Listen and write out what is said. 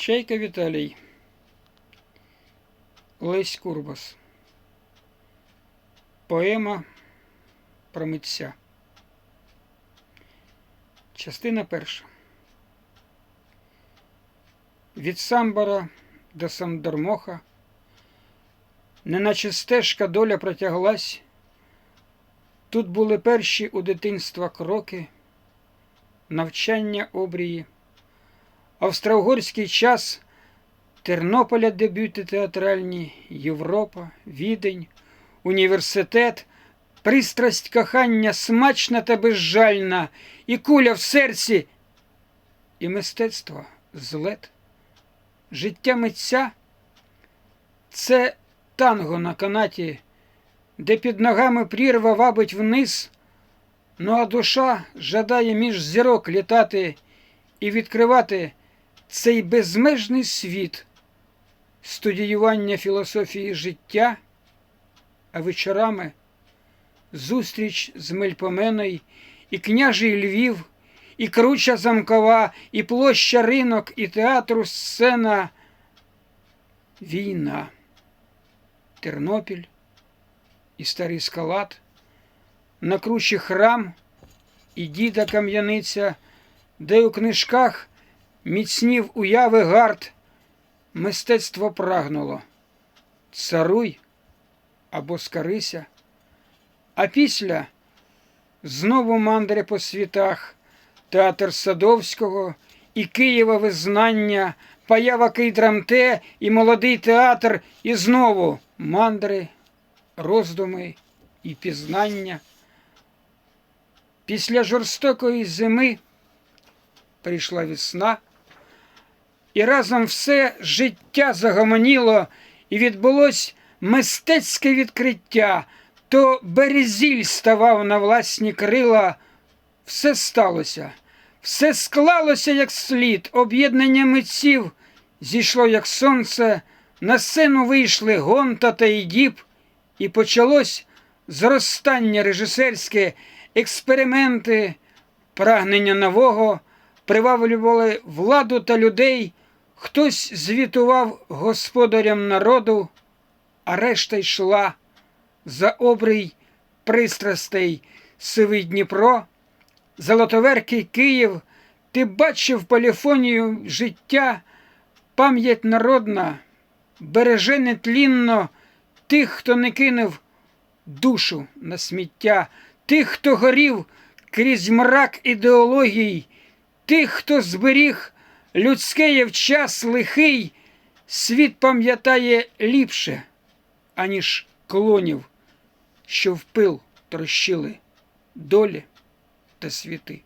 Чайка Віталій. Лесь Курбас. Поема про митця. Частина перша. Від Самбара до Самдармоха, неначе стежка доля протяглась. Тут були перші у дитинства кроки, навчання обрії. Австро-Угорський час, Тернополя дебюти театральні, Європа, Відень, університет, пристрасть кохання смачна та безжальна, і куля в серці, і мистецтво злет. Життя митця це танго на канаті, де під ногами прірва вабить вниз, ну а душа жадає між зірок літати і відкривати цей безмежний світ студіювання філософії життя, а вечорами зустріч з Мельпоменой і княжий Львів, і круча замкова, і площа ринок, і театру сцена. Війна, Тернопіль і старий скалат, на кручі храм і діда кам'яниця, де у книжках міцнів уяви гард, мистецтво прагнуло. Царуй або скарися, а після знову мандри по світах, театр Садовського і Києва визнання, поява Кейдрамте і молодий театр, і знову мандри, роздуми і пізнання. Після жорстокої зими прийшла весна, і разом все життя загомоніло, і відбулось мистецьке відкриття. То березіль ставав на власні крила, все сталося, все склалося як слід, об'єднання митців зійшло, як сонце, на сцену вийшли гонта та Ідіп, і почалось зростання режисерське, експерименти, прагнення нового, приваблювали владу та людей, хтось звітував господарям народу, а решта йшла за обрій пристрастей. Сивий Дніпро, Золотоверкий Київ, ти бачив поліфонію життя, пам'ять народна, береже нетлінно тих, хто не кинув душу на сміття, тих, хто горів крізь мрак ідеологій, тих, хто зберіг людське в час лихий, світ пам'ятає ліпше, аніж клонів, що в пил трощили долі та світи.